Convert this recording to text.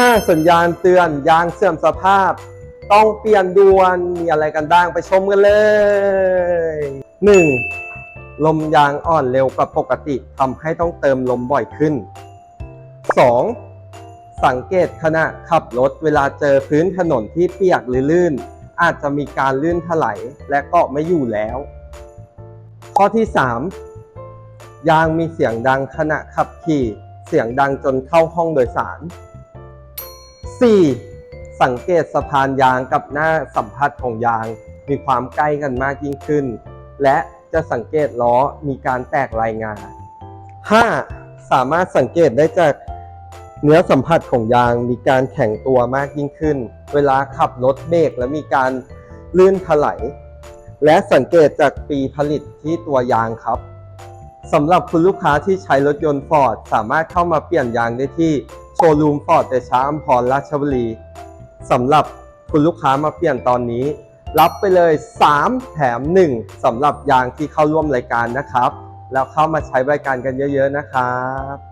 5 สัญญาณเตือนยางเสื่อมสภาพ ต้องเปลี่ยนด่วนมีอะไรกันบ้างไปชมกันเลย 1. ลมยางอ่อนเร็วกว่าปกติทำให้ต้องเติมลมบ่อยขึ้น 2. สังเกตขณะขับรถเวลาเจอพื้นถนนที่เปียกหรือลื่น อาจจะมีการลื่นถลายและเกาะไม่อยู่แล้ว ข้อที่ 3. ยางมีเสียงดังขณะขับขี่ เสียงดังจนเข้าห้องโดยสาร 4. สังเกตสะพานยางกับหน้าสัมผัสของยาง มีความใกล้กันมากยิ่งขึ้น และจะสังเกตล้อมีการแตกรายงาน 5. สามารถสังเกตได้จากเนื้อสัมผัสของยางมีการแข็งตัวมากยิ่งขึ้น เวลาขับรถเบรกและมีการลื่นถลายและสังเกตจากปีผลิตที่ตัวยางครับสำหรับคุณลูกค้าที่ใช้รถยนต์ฟอร์ดสามารถเข้ามาเปลี่ยนยางได้ที่ ชว์รูมฟอร์ดแต่ชาอัมพรราชบุรีสำหรับคุณลูกค้ามาเปลี่ยนตอนนี้ รับไปเลย 3 แถม 1สำหรับยางที่เข้าร่วมรายการนะครับ แล้วเข้ามาใช้บริการกันเยอะ ๆ นะครับ